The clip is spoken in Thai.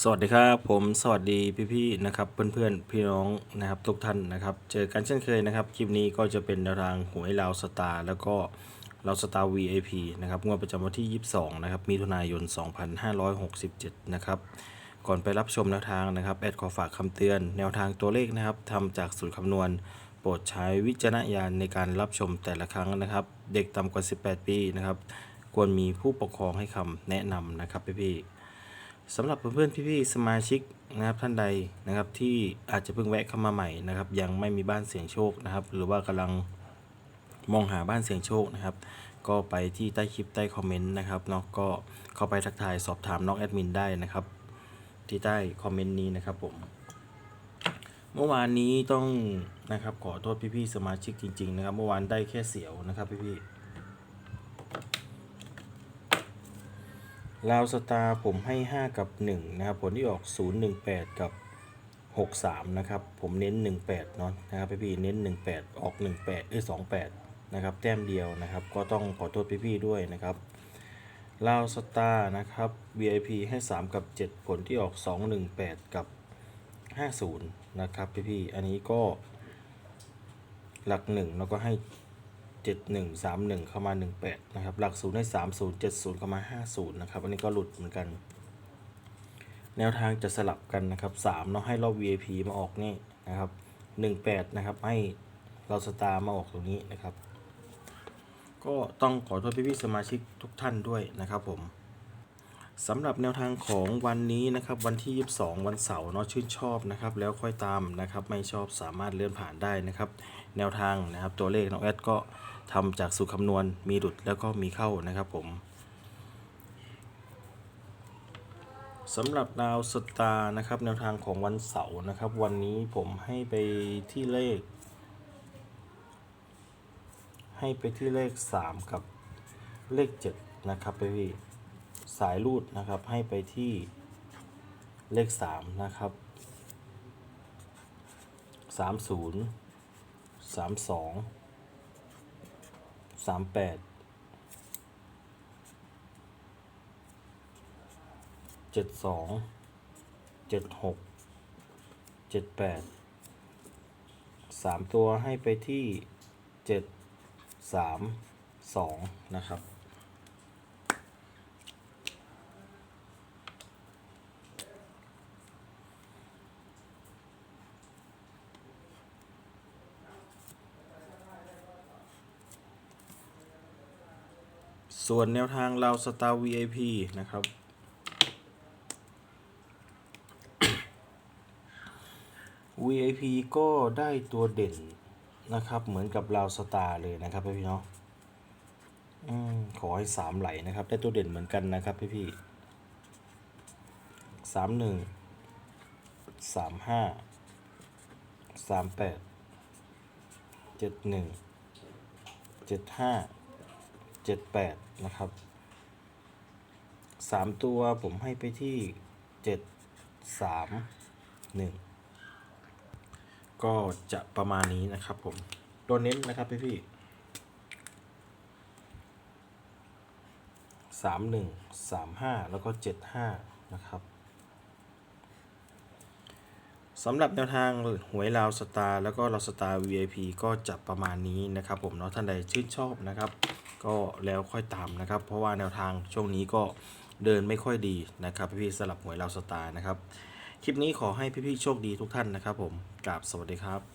สวัสดีครับผมสวัสดีพี่ๆนะครับเพื่อนๆพี่น้องนะครับทุกท่านนะครับเจอกันเช่นเคยนะครับคลิปนี้ก็จะเป็นแนวทางหวยลาวสตาร์แล้วก็ลาวสตาร์ VIP นะครับงวดประจำวันที่ 22นะครับมิถุนายน 2567 นะครับก่อนไปรับชมแนวทางนะครับแอดขอฝากคำเตือน แนวทางตัวเลขนะครับทำจากสูตรคำนวณ โปรดใช้วิจารณญาณในการรับชมแต่ละครั้งนะครับ เด็กต่ำกว่า 18 ปีนะครับควรมีผู้ปกครองให้คำแนะนำนะครับพี่ๆ สำหรับเพื่อนๆพี่ๆสมาชิกนะครับท่านใดนะครับที่อาจจะเพิ่งแวะเข้ามาใหม่นะครับ ยังไม่มีบ้านเสียงโชคนะครับ หรือว่ากำลังมองหาบ้านเสียงโชคนะครับ ก็ไปที่ใต้คลิปใต้คอมเมนต์นะครับเนาะก็เข้าไปทักทายสอบถามน้องแอดมินได้นะครับ ที่ใต้คอมเมนต์นี้นะครับผมเมื่อวานนี้ต้องนะครับขอโทษพี่ๆสมาชิกจริง ๆ นะครับ เมื่อวานได้แค่เสียวนะครับพี่ๆ ลาวสตาร์ผมให้ 5 กับ 1 นะครับ ผลที่ออก 018 กับ 63 นะครับ ผมเน้น 18เนาะนะครับพี่ๆเน้น 18 ออก 18เอ้ย28 นะครับ แต้มเดียวนะครับ ก็ต้องขอโทษพี่ๆด้วยนะครับลาวสตาร์นะครับ VIP ให้ 3 กับ 7 ผลที่ออก 218 กับ 50 นะครับพี่ๆอันนี้ก็หลัก 1 แล้วก็ให้ 71 31เข้ามา 18 นะครับ หลักศูนย์ให้30 70เข้ามา 50 นะครับ อันนี้ก็หลุดเหมือนกัน แนวทางจะสลับกันนะครับ3เนาะให้รอบ VIP มาออกนี่นะครับ 18 นะครับ ให้เราสตาร์มาออกตรงนี้นะครับ ก็ต้องขอโทษพี่ๆสมาชิกทุกท่านด้วยนะครับผมสำหรับแนวทางของวันนี้นะครับวันที่ 22 วันเสาร์เนาะชื่นชอบนะครับ แล้วค่อยตามนะครับ ไม่ชอบสามารถเลื่อนผ่านได้นะครับ แนวทางนะครับตัวเลขน้องแอดก็ ทำจากสูตรคำนวณมีหลุดแล้วก็มีเข้านะครับผมสำหรับดาวสตาร์นะครับแนวทางของวันเสาร์นะครับ วันนี้ผมให้ไปที่เลข ให้ไปที่เลข 3 กับเลข 7 นะครับพี่สายรูดนะครับให้ไปที่เลข 3 นะครับ 30 32 38 72 76 78 3ตัวให้ไปที่7 3 2นะครับ ส่วนแนวทางเราสตาร์ VIP นะครับ VIP ก็ได้ตัวเด่นนะครับ เหมือนกับเราสตาร์เลยนะครับพี่ๆเนาะอืมขอให้สามไหลนะครับ ได้ตัวเด่นเหมือนกันนะครับพี่พี่สามหนึ่งสามห้าสามแปดเจ็ดหนึ่งเจ็ดห้า เจ็ดแปดนะครับสามตัวผมให้ไปที่เจ็ดสามหนึ่งก็จะประมาณนี้นะครับผม ตัวเน้นนะครับพี่พี่สามหนึ่งสามห้าแล้วก็เจ็ดห้านะครับสำหรับแนวทางหวยลาวสตาร์แล้วก็ลาวสตาร์ VIP ก็จะประมาณนี้นะครับผมเนาะท่านใดชื่นชอบนะครับ ก็แล้วค่อยตามนะครับ เพราะว่าแนวทางช่วงนี้ก็เดินไม่ค่อยดีนะครับ พี่ๆสลับหวยลาสตาร์นะครับ คลิปนี้ขอให้พี่ๆโชคดีทุกท่านนะครับผมกราบสวัสดีครับ